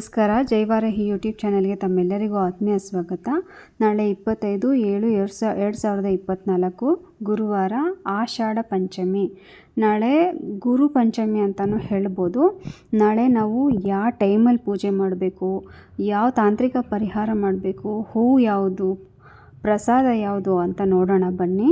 ನಮಸ್ಕಾರ ಜೈವಾರಹಿ ಯೂಟ್ಯೂಬ್ ಚಾನಲ್ಗೆ ತಮ್ಮೆಲ್ಲರಿಗೂ ಆತ್ಮೀಯ ಸ್ವಾಗತ. ನಾಳೆ ಇಪ್ಪತ್ತೈದು ಏಳು ಎರಡು ಸಾ, ಎರಡು ಸಾವಿರದ ಇಪ್ಪತ್ತ್ನಾಲ್ಕು ಗುರುವಾರ ಆಷಾಢ ಪಂಚಮಿ. ನಾಳೆ ಗುರು ಪಂಚಮಿ ಅಂತಲೂ ಹೇಳ್ಬೋದು. ನಾಳೆ ನಾವು ಯಾವ ಟೈಮಲ್ಲಿ ಪೂಜೆ ಮಾಡಬೇಕು, ಯಾವ ತಾಂತ್ರಿಕ ಪರಿಹಾರ ಮಾಡಬೇಕು, ಹೂವು ಯಾವುದು ಪ್ರಸಾದ ಯಾವುದು ಅಂತ ನೋಡೋಣ ಬನ್ನಿ.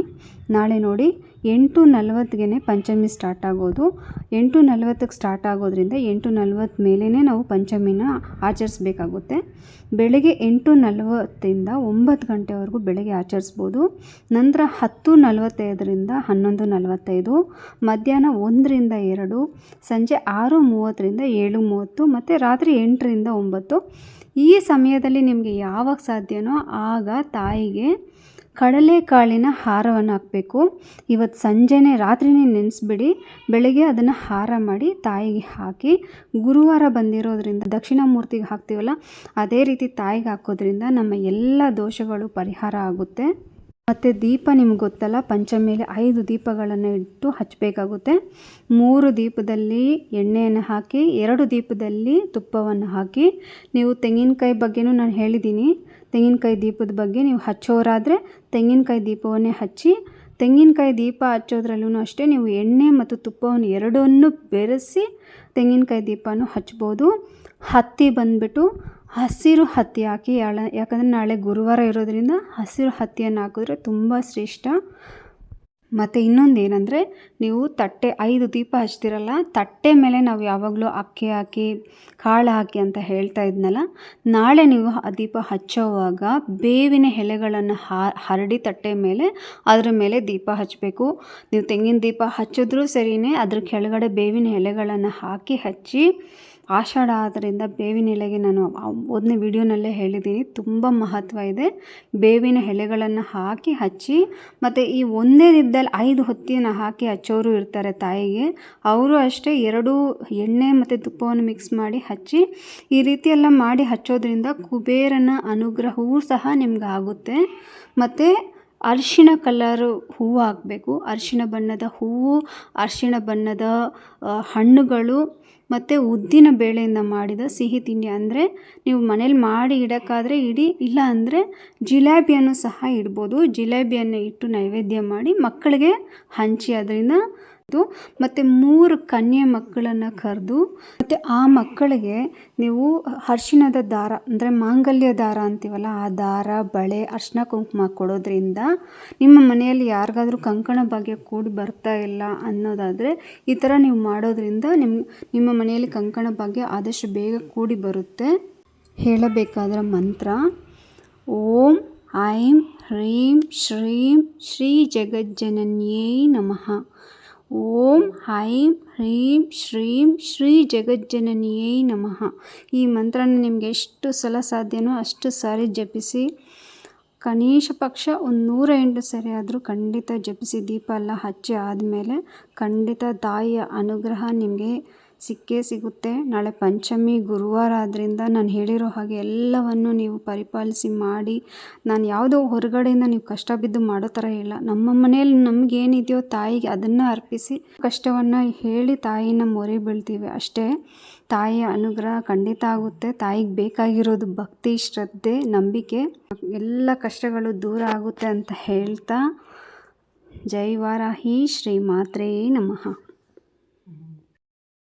ನಾಳೆ ನೋಡಿ ಎಂಟು ನಲ್ವತ್ತಿಗೆ ಪಂಚಮಿ ಸ್ಟಾರ್ಟ್ ಆಗೋದು. ಎಂಟು ನಲ್ವತ್ತಕ್ಕೆ ಸ್ಟಾರ್ಟ್ ಆಗೋದ್ರಿಂದ ಎಂಟು ನಲ್ವತ್ತು ಮೇಲೇ ನಾವು ಪಂಚಮಿನ ಆಚರಿಸ್ಬೇಕಾಗುತ್ತೆ. ಬೆಳಗ್ಗೆ ಎಂಟು ನಲ್ವತ್ತಿಂದ ಒಂಬತ್ತು ಗಂಟೆವರೆಗೂ ಬೆಳಗ್ಗೆ ಆಚರಿಸ್ಬೋದು. ನಂತರ ಹತ್ತು ನಲ್ವತ್ತೈದರಿಂದ ಹನ್ನೊಂದು ನಲವತ್ತೈದು, ಮಧ್ಯಾಹ್ನ ಒಂದರಿಂದ ಎರಡು, ಸಂಜೆ ಆರು ಮೂವತ್ತರಿಂದ ಏಳು ಮೂವತ್ತು, ಮತ್ತು ರಾತ್ರಿ ಎಂಟರಿಂದ ಒಂಬತ್ತು ಈ ಸಮಯದಲ್ಲಿ ನಿಮಗೆ ಯಾವಾಗ ಸಾಧ್ಯನೋ ಆಗ ತಾಯಿಗೆ ಕಡಲೆಕಾಳಿನ ಹಾರವನ್ನು ಹಾಕಬೇಕು. ಇವತ್ತು ಸಂಜೆನೆ ರಾತ್ರಿನೇ ನೆನೆಸ್ಬಿಡಿ, ಬೆಳಗ್ಗೆ ಅದನ್ನು ಹಾರ ಮಾಡಿ ತಾಯಿಗೆ ಹಾಕಿ, ಗುರುವಾರ ಬಂದಿರೋದ್ರಿಂದ ದಕ್ಷಿಣಾಮೂರ್ತಿಗೆ ಹಾಕ್ತೀವಲ್ಲ, ಅದೇ ರೀತಿ ತಾಯಿಗೆ ಹಾಕೋದ್ರಿಂದ ನಮ್ಮ ಎಲ್ಲ ದೋಷಗಳು ಪರಿಹಾರ ಆಗುತ್ತೆ. ಮತ್ತು ದೀಪ ನಿಮ್ಗೆ ಗೊತ್ತಲ್ಲ ಪಂಚಮಿಯಲ್ಲಿ ಐದು ದೀಪಗಳನ್ನು ಇಟ್ಟು ಹಚ್ಚಬೇಕಾಗುತ್ತೆ ಮೂರು ದೀಪದಲ್ಲಿ ಎಣ್ಣೆಯನ್ನು ಹಾಕಿ, ಎರಡು ದೀಪದಲ್ಲಿ ತುಪ್ಪವನ್ನು ಹಾಕಿ, ನೀವು ತೆಂಗಿನಕಾಯಿ ಬಗ್ಗೆನೂ ನಾನು ಹೇಳಿದ್ದೀನಿ. ತೆಂಗಿನಕಾಯಿ ದೀಪದ ಬಗ್ಗೆ ನೀವು ಹಚ್ಚೋರಾದರೆ ತೆಂಗಿನಕಾಯಿ ದೀಪವನ್ನೇ ಹಚ್ಚಿ, ತೆಂಗಿನಕಾಯಿ ದೀಪ ಹಚ್ಚೋದ್ರಲ್ಲೂ ಅಷ್ಟೇ ನೀವು ಎಣ್ಣೆ ಮತ್ತು ತುಪ್ಪವನ್ನು ಎರಡನ್ನೂ ಬೆರೆಸಿ ತೆಂಗಿನಕಾಯಿ ದೀಪನೂ ಹಚ್ಬೋದು. ಹತ್ತಿ ಬಂದುಬಿಟ್ಟು ಹಸಿರು ಹತ್ತಿ ಹಾಕಿ ಯಾಕಂದರೆ ನಾಳೆ ಗುರುವಾರ ಇರೋದರಿಂದ ಹಸಿರು ಹತ್ತಿಯನ್ನು ಹಾಕಿದ್ರೆ ತುಂಬ ಶ್ರೇಷ್ಠ. ಮತ್ತು ಇನ್ನೊಂದು ಏನಂದರೆ ನೀವು ತಟ್ಟೆ, ಐದು ದೀಪ ಹಚ್ತಿರಲ್ಲ, ತಟ್ಟೆ ಮೇಲೆ ನಾವು ಯಾವಾಗಲೂ ಅಕ್ಕಿ ಹಾಕಿ, ಕಾಳು ಹಾಕಿ ಅಂತ ಹೇಳ್ತಾ ಇದ್ನಲ್ಲ, ನಾಳೆ ನೀವು ಆ ದೀಪ ಹಚ್ಚೋವಾಗ ಬೇವಿನ ಎಲೆಗಳನ್ನು ಹರಡಿ ತಟ್ಟೆ ಮೇಲೆ, ಅದರ ಮೇಲೆ ದೀಪ ಹಚ್ಚಬೇಕು. ನೀವು ತೆಂಗಿನ ದೀಪ ಹಚ್ಚಿದ್ರೂ ಸರಿಯೇ ಅದ್ರ ಕೆಳಗಡೆ ಬೇವಿನ ಎಲೆಗಳನ್ನು ಹಾಕಿ ಹಚ್ಚಿ ಆಷಾಢ ಆದ್ದರಿಂದ ಬೇವಿನ ಎಲೆಗೆ ನಾನು ಒಂದನೇ ವಿಡಿಯೋನಲ್ಲೇ ಹೇಳಿದ್ದೀನಿ. ತುಂಬ ಮಹತ್ವ ಇದೆ. ಬೇವಿನ ಎಲೆಗಳನ್ನು ಹಾಕಿ ಹಚ್ಚಿ, ಮತ್ತು ಈ ಒಂದೇ ದಿಬ್ಬದಲ್ಲಿ ಐದು ಹೊತ್ತಿನ ಹಾಕಿ ಹಚ್ಚೋರು ಇರ್ತಾರೆ ತಾಯಿಗೆ. ಅವರು ಅಷ್ಟೇ ಎರಡು ಎಣ್ಣೆ ಮತ್ತು ತುಪ್ಪವನ್ನು ಮಿಕ್ಸ್ ಮಾಡಿ ಹಚ್ಚಿ, ಈ ರೀತಿಯೆಲ್ಲ ಮಾಡಿ ಹಚ್ಚೋದ್ರಿಂದ ಕುಬೇರನ ಅನುಗ್ರಹವೂ ಸಹ ನಿಮ್ಗೆ ಆಗುತ್ತೆ. ಮತ್ತು ಅರಿಶಿಣ ಕಲರ್ ಹೂವು ಹಾಕಬೇಕು ಅರಿಶಿಣ ಬಣ್ಣದ ಹೂವು, ಅರಿಶಿಣ ಬಣ್ಣದ ಹಣ್ಣುಗಳು ಮತ್ತು ಉದ್ದಿನ ಬೇಳೆಯಿಂದ ಮಾಡಿದ ಸಿಹಿ ತಿಂಡಿ ಅಂದರೆ ನೀವು ಮನೇಲಿ ಮಾಡಿ ಇಡೋಕ್ಕಾದರೆ ಇಡಿ, ಇಲ್ಲ ಅಂದರೆ ಜಿಲೇಬಿಯನ್ನು ಸಹ ಇಡ್ಬೋದು. ಜಿಲೇಬಿಯನ್ನು ಇಟ್ಟು ನೈವೇದ್ಯ ಮಾಡಿ ಮಕ್ಕಳಿಗೆ ಹಂಚಿ, ಅದರಿಂದ ಮತ್ತು ಮೂರು ಕನ್ಯೆ ಮಕ್ಕಳನ್ನು ಕರೆದು ಮತ್ತು ಆ ಮಕ್ಕಳಿಗೆ ನೀವು ಅರ್ಶಿಣದ ದಾರ ಅಂದರೆ ಮಾಂಗಲ್ಯ ದಾರ ಅಂತೀವಲ್ಲ, ಆ ದಾರ, ಬಳೆ ಅರ್ಶಿನ ಕುಂಕುಮ ಕೊಡೋದ್ರಿಂದ ನಿಮ್ಮ ಮನೆಯಲ್ಲಿ ಯಾರಿಗಾದರೂ ಕಂಕಣ ಭಾಗ್ಯ ಕೂಡಿ ಬರ್ತಾ ಇಲ್ಲ ಅನ್ನೋದಾದರೆ ಈ ಥರ ನೀವು ಮಾಡೋದ್ರಿಂದ ನಿಮ್ಮ ನಿಮ್ಮ ಮನೆಯಲ್ಲಿ ಕಂಕಣ ಭಾಗ್ಯ ಆದಷ್ಟು ಬೇಗ ಕೂಡಿ ಬರುತ್ತೆ. ಹೇಳಬೇಕಾದ್ರೆ ಮಂತ್ರ, ಓಂ ಐಂ ಹ್ರೀಂ ಶ್ರೀಂ ಶ್ರೀ ಜಗಜ್ಜನನ್ಯೇ ನಮಃ. ಓಂ ಹೈಂ ಹ್ರೀಂ ಶ್ರೀಂ ಶ್ರೀ ಜಗಜ್ಜನನಿಯೇ ನಮಃ. ಈ ಮಂತ್ರನ ನಿಮಗೆ ಎಷ್ಟು ಸಲ ಸಾಧ್ಯನೋ ಅಷ್ಟು ಸಾರಿ ಜಪಿಸಿ. ಕನಿಷ್ಠ ಪಕ್ಷ ಒಂದು ನೂರ ಎಂಟು ಸರಿ ಆದರೂ ಖಂಡಿತ ಜಪಿಸಿ ದೀಪ ಎಲ್ಲ ಹಚ್ಚಿ ಆದಮೇಲೆ ಖಂಡಿತ ತಾಯಿಯ ಅನುಗ್ರಹ ನಿಮಗೆ ಸಿಕ್ಕೇ ಸಿಗುತ್ತೆ. ನಾಳೆ ಪಂಚಮಿ, ಗುರುವಾರ ಆದ್ದರಿಂದ ನಾನು ಹೇಳಿರೋ ಹಾಗೆ ಎಲ್ಲವನ್ನು ನೀವು ಪರಿಪಾಲಿಸಿ ಮಾಡಿ, ನಾನು ಯಾವುದೋ ಹೊರಗಡೆಯಿಂದ ನೀವು ಕಷ್ಟ ಬಿದ್ದು ಮಾಡೋ ಥರ ಇಲ್ಲ. ನಮ್ಮ ಮನೆಯಲ್ಲಿ ನಮಗೇನಿದೆಯೋ ತಾಯಿಗೆ ಅದನ್ನು ಅರ್ಪಿಸಿ, ಕಷ್ಟವನ್ನು ಹೇಳಿ ತಾಯಿನ ಮೊರೆ ಬೀಳ್ತೀವಿ ಅಷ್ಟೇ. ತಾಯಿಯ ಅನುಗ್ರಹ ಖಂಡಿತ ಆಗುತ್ತೆ. ತಾಯಿಗೆ ಬೇಕಾಗಿರೋದು ಭಕ್ತಿ, ಶ್ರದ್ಧೆ, ನಂಬಿಕೆ, ಎಲ್ಲ ಕಷ್ಟಗಳು ದೂರ ಆಗುತ್ತೆ ಅಂತ ಹೇಳ್ತಾ, ಜೈ ವಾರಾಹಿ, ಶ್ರೀ ಮಾತ್ರೇ ನಮಃ.